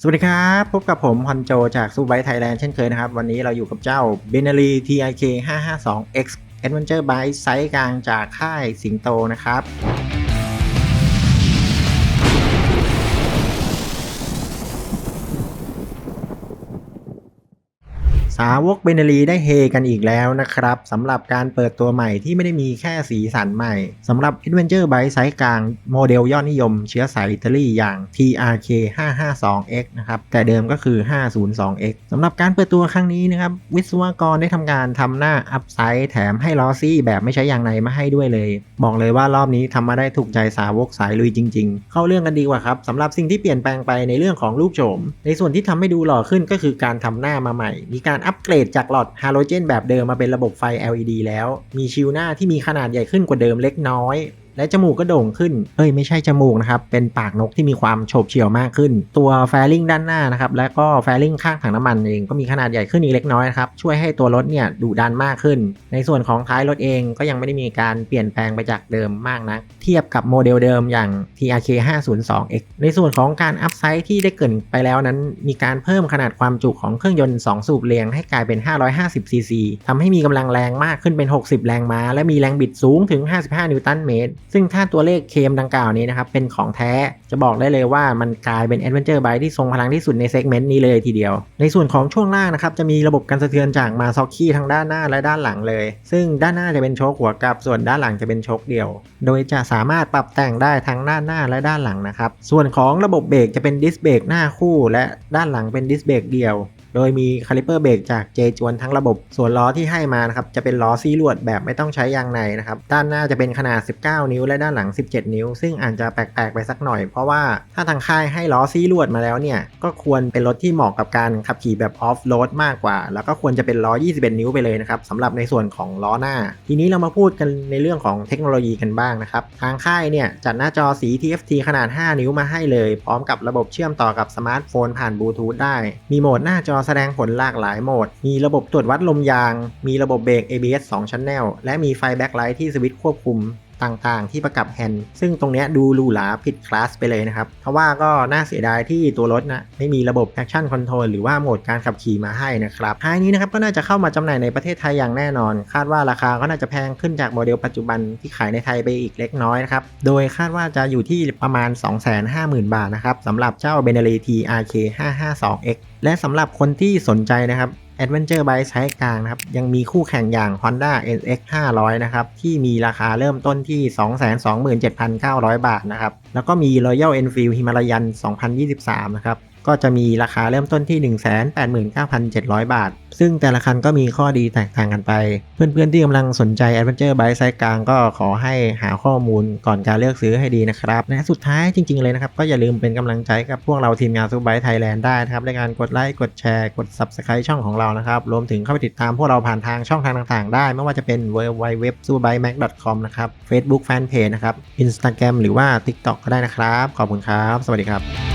สวัสดีครับ พบกับผมฮอนโจจากซูไบไทยแลนด์เช่นเคยนะครับ วันนี้เราอยู่กับเจ้า b e n a l i TIK 552X Adventure Bike ไซส์กลางจากค่ายสิงโตนะครับ สาวกเบเนลีได้เฮกันอีกแล้วนะครับสำหรับการเปิดตัวใหม่ที่ไม่ได้มีแค่สีสันใหม่สำหรับ Adventure Bike ไซส์กลางโมเดลยอดนิยมเชื้อสายอิตาลีอย่าง TRK 552X นะครับแต่เดิมก็คือ 502X สำหรับการเปิดตัวครั้งนี้นะครับวิศวกรได้ทำการทำหน้าอัพไซด์แถมให้ล้อซี่แบบไม่ใช้ยางในมาให้ด้วยเลย บอกเลยว่ารอบนี้ทำมาได้ถูกใจสาวกสายลุยจริง ๆ เข้าเรื่องกันดีกว่าครับสำหรับสิ่งที่เปลี่ยนแปลงไปในเรื่องของรูปโฉมในส่วนที่ทำให้ดูหล่อขึ้นก็คือการทำหน้ามาใหม่ มีการอัปเกรดจากหลอดฮาโลเจนแบบเดิมมาเป็นระบบไฟ LED แล้ว มีชิลหน้าที่มีขนาดใหญ่ขึ้นกว่าเดิมเล็กน้อย และจมูกก็โด่งขึ้น เอ้ยไม่ใช่จมูกนะครับ เป็นปากนกที่มีความโฉบเฉี่ยวมากขึ้น ตัวแฟลิงด้านหน้านะครับ และก็แฟลิงข้างถังน้ำมันเองก็มีขนาดใหญ่ขึ้นอีกเล็กน้อยครับ ช่วยให้ตัวรถเนี่ยดุดันมากขึ้น ในส่วนของท้ายรถเองก็ยังไม่ได้มีการเปลี่ยนแปลงไปจากเดิมมากนะัก เทียบกับโมเดลเดิมอย่าง TRK 502X ในส่วนของการอัพไซด์ที่ได้เกินไปแล้วนั้น มีการเพิ่มขนาดความจุของเครื่องยนต์ 2 สูบเรียงให้กลายเป็น 550 cc ทำให้มีกำลังแรงมากขึ้นเป็น 60 แรงม้า และมีแรงบิดสูงถึง 55 นิวตันเมตรซึ่งถ้าตัวเลขเคมดังกล่าวนี้นะครับเป็นของแท้จะบอกได้เลยว่ามันกลายเป็น Adventure Bike ที่ทรงพลังที่สุดในเซกเมนต์นี้เลยทีเดียว ในส่วนของช่วงล่างนะครับจะมีระบบการสะเทือนจากมาซอกคี้ทั้งด้านหน้าและด้านหลังเลย ซึ่งด้านหน้าจะเป็นโชคหัวกับส่วนด้านหลังจะเป็นโชคเดียว โดยจะสามารถปรับแต่งได้ทั้งด้านหน้าและด้านหลังนะครับส่วนของระบบเบรกจะเป็นดิสเบรกหน้าคู่ และด้านหลังเป็นดิสเบรกเดียว โดยมีคาลิเปอร์เบรกจากเจจวนทั้งระบบ ส่วนล้อที่ให้มานะครับจะเป็นล้อซี่ลวดแบบไม่ต้องใช้ยางในนะครับด้านหน้าจะเป็นขนาด 19 นิ้วและด้านหลัง 17 นิ้ว ซึ่งอาจจะแปลกๆไปสักหน่อย เพราะว่าถ้าทางค่ายให้ล้อซี่ลวดมาแล้วเนี่ยก็ควรเป็นรถที่เหมาะกับการขับขี่แบบออฟโรดมากกว่า แล้วก็ควรจะเป็นล้อ 21 นิ้วไปเลยนะครับสำหรับในส่วนของล้อหน้า ทีนี้เรามาพูดกันในเรื่องของเทคโนโลยีกันบ้างนะครับทางค่ายเนี่ยจัดหน้าจอสี TFT ขนาด 5 นิ้วมาให้เลย พร้อมกับระบบเชื่อมต่อกับสมาร์ทโฟนผ่านบลูทูธได้มีโหมดหน้าจอแสดงผลหลากหลายโหมด มีระบบตรวจวัดลมยาง มีระบบเบรก ABS 2 ชั้นแนลและมีไฟแบ็คไลท์ที่สวิตช์ควบคุม ต่างๆ ที่ประกับแฮนด์ซึ่งตรงเนี้ยดูหรูหราผิดคลาสไปเลยนะครับเพราะว่าก็น่าเสียดายที่ตัวรถนะไม่มีระบบ Action Control หรือว่าโหมดการขับขี่มาให้นะครับท้ายนี้นะครับก็น่าจะเข้ามาจำหน่ายในประเทศไทยอย่างแน่นอน คาดว่าราคาก็น่าจะแพงขึ้นจากโมเดลปัจจุบันที่ขายในไทยไปอีกเล็กน้อยนะครับโดยคาดว่าจะอยู่ที่ประมาณ 250,000 บาทนะครับสำหรับเจ้า b e n a l i TRK 552X และสำหรับคนที่สนใจนะครับ Adventure Bike ไซส์กลางนะครับ ยังมีคู่แข่งอย่าง Honda NX 500 นะครับ ที่มีราคาเริ่มต้นที่ 227,900 บาทนะครับ แล้วก็มี Royal Enfield Himalayan 2023 นะครับ ก็จะมีราคาเริ่มต้นที่ 189,700 บาท ซึ่งแต่ละคันก็มีข้อดีแตกต่างกันไป เพื่อนๆที่กำลังสนใจ Adventure Bike ไซส์กลางก็ขอให้หาข้อมูลก่อนการเลือกซื้อให้ดีนะครับและสุดท้ายจริงๆเลยนะครับ ก็อย่าลืมเป็นกำลังใจกับพวกเราทีมงานซูไบไทยแลนด์ได้นะครับในการกดไลค์กดแชร์กด Subscribe ช่องของเรานะครับรวมถึงเข้าไปติดตามพวกเราผ่านทางช่องทางต่างๆ ได้ ไม่ว่าจะเป็น w w w s u b i m a c com นะครับ Facebook Fanpage นะครับ Instagram หรือว่า TikTok ก็ได้นะครับ ขอบคุณครับ สวัสดีครับ